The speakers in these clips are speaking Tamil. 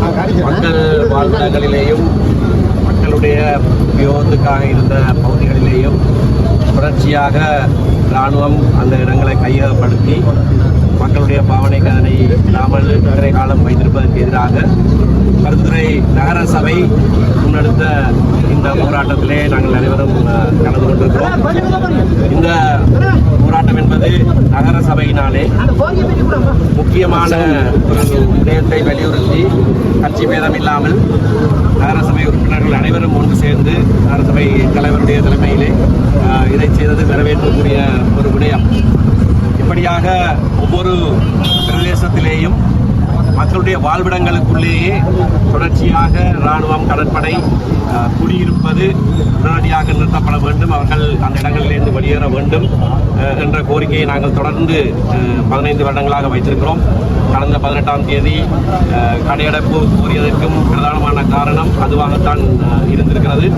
மக்கள் வாழ்விடங்களிலேயும் மக்களுடைய உபயோகத்துக்காக இருந்த பகுதிகளிலேயும் தொடர்ச்சியாக இராணுவம் அந்த இடங்களை கையகப்படுத்தி மக்களுடைய பாவனை கதனை இல்லாமல் இத்தனை காலம் வைத்திருப்பதற்கு எதிராக கருத்துறை நகர சபை முன்னெடுத்த இந்த போராட்டத்திலே நாங்கள் அனைவரும் கலந்து கொண்டிருக்கிறோம். இந்த போராட்டம் என்பது நகர சபையினாலே முக்கியமான ஒரு விடயத்தை வலியுறுத்தி கட்சி பேதம் இல்லாமல் நகரசபை உறுப்பினர்கள் அனைவரும் ஒன்று சேர்ந்து நகரசபை தலைவருடைய தலைமையிலே இதை செய்தது வரவேற்கக்கூடிய ஒரு விடயம். இப்படியாக ஒவ்வொரு பிரதேசத்திலேயும் மக்களுடைய வாழ்விடங்களுக்குள்ளேயே தொடர்ச்சியாக இராணுவம் கடற்படை குடியிருப்பது உடனடியாக நிறுத்தப்பட வேண்டும். அவர்கள் அந்த இடங்களிலிருந்து வெளியேற வேண்டும் என்ற கோரிக்கையை நாங்கள் தொடர்ந்து பதினைந்து வருடங்களாக வைத்திருக்கிறோம். கடந்த பதினெட்டாம் தேதி கடையடைப்பு கோரியதற்கும் பிரதானமான காரணம் அதுவாகத்தான் இருந்திருக்கிறது.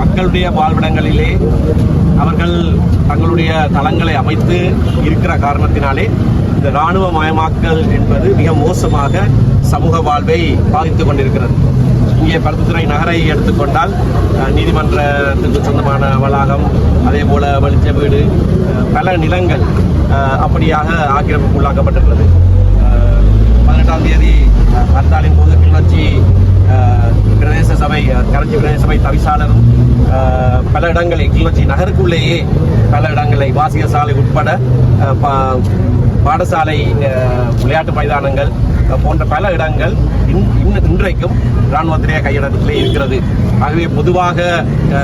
மக்களுடைய வாழ்விடங்களிலே அவர்கள் தங்களுடைய தளங்களை அமைத்து இருக்கிற காரணத்தினாலே இந்த இராணுவ மயமாக்கல் என்பது மிக மோசமாக சமூக வாழ்வை பாதித்துக் கொண்டிருக்கிறது. இங்கே பருத்தித்துறை நகரை எடுத்துக்கொண்டால் நீதிமன்றத்துக்கு சொந்தமான வளாகம் அதே போல வெளிச்ச வீடு பல நிலங்கள் அப்படியாக ஆக்கிரமிப்பு உள்ளாக்கப்பட்டுள்ளது பதினெட்டாம் தேதி அஹ், ஹர்த்தாலின் போது கிளர்ச்சி பிரதேச கரஞ்சி பிரதேச சபை தவிசாளரும் பல இடங்களில் கிளர்ச்சி நகருக்குள்ளேயே பல இடங்களை வாசிக சாலை உட்பட பா- பாடசாலை விளையாட்டு மைதானங்கள் போன்ற பல இடங்கள் இன்- இன்றைக்கும் இராணுவத்திலே கையிடத்திலே இருக்கிறது. ஆகவே பொதுவாக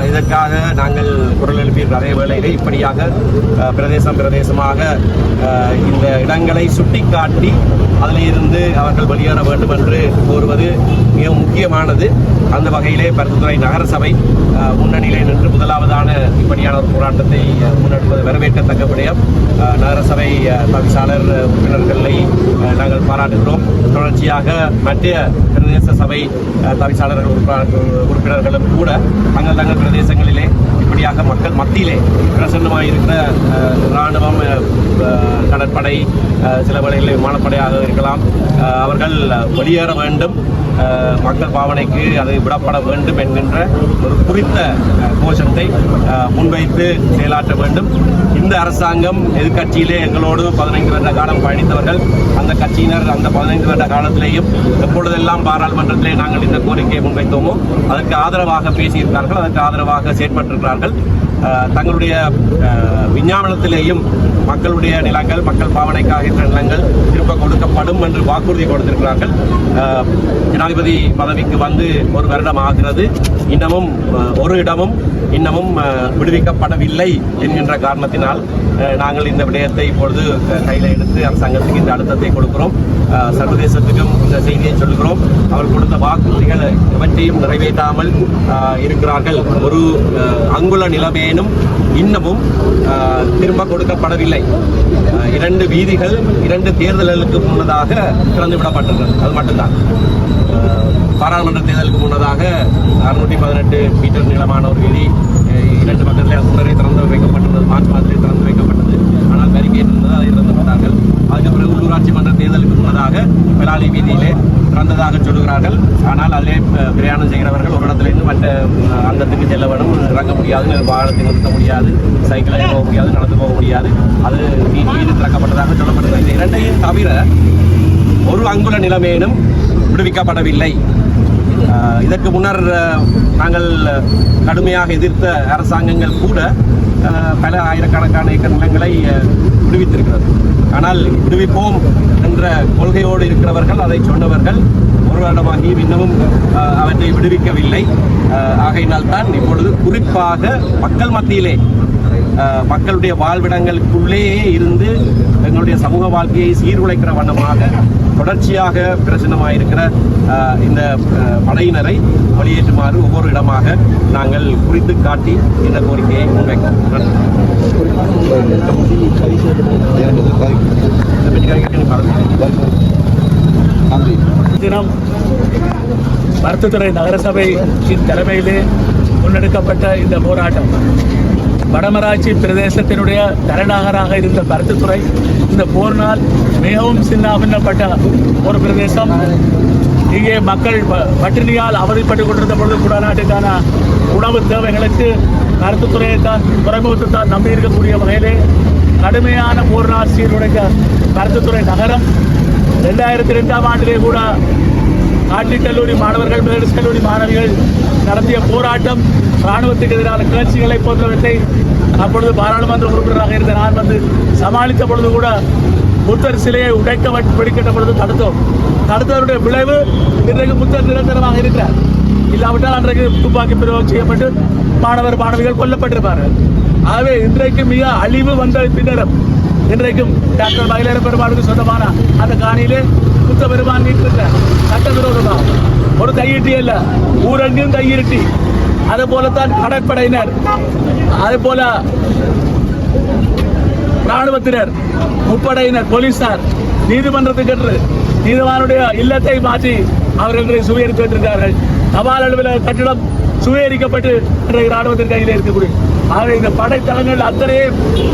இதற்காக நாங்கள் குரல் எழுப்பியிருக்கிற அதே வேளையிலே இப்படியாக பிரதேசம் பிரதேசமாக இந்த இடங்களை சுட்டிக்காட்டி அதில் இருந்து அவர்கள் வெளியேற வேண்டும் என்று கோருவது மிக முக்கியமானது. அந்த வகையிலே பருத்துத்துறை நகரசபை முன்னணியிலே நின்று முதலாவதான இப்படியான ஒரு போராட்டத்தை முன்னெடுப்பது வரவேற்கத்தக்க விடயம். நகரசபை அஹ், தவிசாளர் உறுப்பினர்களை நாங்கள் பாராட்டுகிறோம். தொடர்ச்சியாக மத்திய பிரதேச சபை தவிசாளர்கள் உறுப்பினர்களும் கூட தங்கள் தங்கள் பிரதேசங்களிலே இப்படியாக மக்கள் மத்தியிலே பிரசன்னமாக இருக்கிற இராணுவம் கடற்படை அஹ், சில வேளைகளில் விமானப்படையாக இருக்கலாம். அஹ், அவர்கள் வெளியேற வேண்டும். மக்கள் பாவனைக்கு அது விடப்பட வேண்டும் என்கின்ற ஒரு குறித்த கோஷத்தை அஹ், முன்வைத்து செயலாற்ற வேண்டும். இந்த அரசாங்கம் எதிர்கட்சியிலே எங்களோடு பதினைந்து வருட காலம் பயணித்தவர்கள். அந்த கட்சியினர் அந்த பதினைந்து வருட காலத்திலேயும் எப்பொழுதெல்லாம் பாராளுமன்றத்திலே நாங்கள் இந்த கோரிக்கையை முன்வைத்தோமோ அதற்கு ஆதரவாக பேசியிருக்கிறார்கள் அதற்கு ஆதரவாக செயற்பட்டிருக்கிறார்கள். தங்களுடைய அஹ், விஞ்ஞாபனத்திலேயும் மக்களுடைய நிலங்கள் மக்கள் பாவனைக்காக இருக்கிற நிலங்கள் திரும்ப கொடுக்கப்படும் என்று வாக்குறுதி கொடுத்திருக்கிறார்கள். ஜனாதிபதி பதவிக்கு வந்து ஒரு வருடம் ஆகிறது. இன்னமும் ஒரு இடமும் இன்னமும் விடுவிக்கப்படவில்லை என்கின்ற காரணத்தினால் நாங்கள் இந்த விடயத்தை இப்பொழுது கையில் எடுத்து அரசாங்கத்துக்கு இந்த அழுத்தத்தை கொடுக்கிறோம். சர்வதேசத்துக்கும் இந்த செய்தியை சொல்கிறோம் அவர் கொடுத்த வாக்குறுதிகள் எவற்றையும் நிறைவேற்றாமல் இருக்கிறார்கள். ஒரு அங்குல நிலமேனும் இன்னமும் திரும்ப கொடுக்கப்படவில்லை. இரண்டு வீதிகள் இரண்டு தேர்தல்களுக்கு முன்னதாக திறந்துவிடப்பட்டிருக்கிறது. அது மட்டும்தான். பாராளுமன்ற தேர்தலுக்கு முன்னதாக அறுநூற்றி பதினெட்டு மீட்டர் நீளமான ஒரு வீதி இரண்டு பக்கத்தில் முன்னரே திறந்து வைக்கப்பட்டிருந்தது. மார்ச் மாதத்திலே திறந்து வைக்கப்பட்டது. ஆனால் பேரிகேட் இருந்தது அதை திறந்து விட்டார்கள் அதுக்கு பிறகு உள்ளூராட்சி மன்ற தேர்தலுக்கு முன்னதாக பெலாலி வீதியிலே திறந்ததாக சொல்லுகிறார்கள். ஆனால் அதிலே பிரயாணம் செய்கிறவர்கள் ஒரு இடத்துலேருந்து மற்ற அந்தத்துக்கு அங்கத்துக்கு செல்ல வேண்டும் இறங்க முடியாது வாகனத்தை நிறுத்த முடியாது சைக்கிளை போக முடியாது நடந்து போக முடியாது. அது வீடு திறக்கப்பட்டதாக சொல்லப்பட்டது இந்த இரண்டையும் தவிர ஒரு அங்குல நிலைமையினும் விடுவிக்கப்படவில்லை. இதற்கு முன்னர் நாங்கள் கடுமையாக எதிர்த்த அரசாங்கங்கள் கூட பல ஆயிரக்கணக்கான ஏக்கர் நிலங்களை விடுவித்திருக்கிறது. ஆனால் விடுவிப்போம் என்ற கொள்கையோடு இருக்கிறவர்கள் அதை சொன்னவர்கள் ஒரு வருடமாகியும் இன்னமும் அவற்றை விடுவிக்கவில்லை. ஆகையினால் தான் இப்பொழுது குறிப்பாக மக்கள் மத்தியிலே மக்களுடைய வாழ்விடங்களுக்குள்ளேயே இருந்து எங்களுடைய சமூக வாழ்க்கையை சீர்குலைக்கிற வண்ணமாக தொடர்ச்சியாக பிரச்சனமாயிருக்கிற இருக்கிற இந்த படையினரை வெளியேற்றுமாறு ஒவ்வொரு இடமாக நாங்கள் குறித்து காட்டி இந்த கோரிக்கையை முன்வைக்கிறோம். தினம் மருத்துவத்துறை நகரசபையின் தலைமையிலே முன்னெடுக்கப்பட்ட இந்த போராட்டம். வடமராட்சி பிரதேசத்தினுடைய தலைநகராக இருந்த பருத்தித்துறை இந்த போரினால் மிகவும் சின்னாபின்னப்பட்ட ஒரு பிரதேசம். இங்கே மக்கள் பட்டினியால் அவதிப்பட்டுக் கொண்டிருந்த பொழுது குடநாட்டுக்கான உணவு தேவைகளுக்கு கருத்துத்துறையை தான் துறைமுகத்தை தான் நம்பி இருக்கக்கூடிய வகையிலே கடுமையான போர்நாசியருடைய கருத்துத்துறை நகரம். ரெண்டாயிரத்தி ரெண்டாம் ஆண்டிலே கூட காட்டிக் கல்லூரி மாணவர்கள் மேல்ஸ் கல்லூரி மாணவிகள் நடத்திய போராட்டம் ராணுவத்துக்கு எதிரான கிளர்ச்சிகளை போன்றவற்றை அப்பொழுது பாராளுமன்ற உறுப்பினராக இருந்த நான் வந்து சமாளித்த பொழுது கூட புத்தர் சிலையை உடைக்க பிடிக்கின்ற பொழுது தடுத்தோம். தடுத்தவருடைய விளைவு இன்றைக்கு புத்தர் நிரந்தரமாக இருக்கிறார். இல்லாவிட்டால் அன்றைக்கு துப்பாக்கி பிரயோகம் செய்யப்பட்டு மாணவர் மாணவிகள் கொல்லப்பட்டிருப்பார்கள். ஆகவே இன்றைக்கு மிக அழிவு வந்த பின்னரும் இன்றைக்கும் டாக்டர் மயிலேற பெருமாளுக்கு சொந்தமான அந்த காணியிலே புத்த பெருமான் இருக்கிறார் சட்டவிரோதமாக ஒரு கையிட்டி அல்ல ஊரங்கும் கையிருட்டி அதே போலத்தான் கடற்படையினர் அதே போல ராணுவத்தினர் முப்படையினர் போலீசார் நீதிமன்றத்துக்கு என்று நீதிமானுடைய இல்லத்தை மாற்றி அவர்கள் சுவீகரித்து சுவீகரித்திருக்கிறார்கள் தபால் அலுவலக கட்டிடம் சுவீகரிக்கப்பட்டு இன்றைக்கு ராணுவத்தின் கையில் இருக்கக்கூடிய ஆக இந்த படைத்தளங்கள் அத்தனையே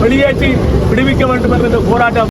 வெளியேற்றி விடுவிக்க வேண்டும் என்ற போராட்டம்.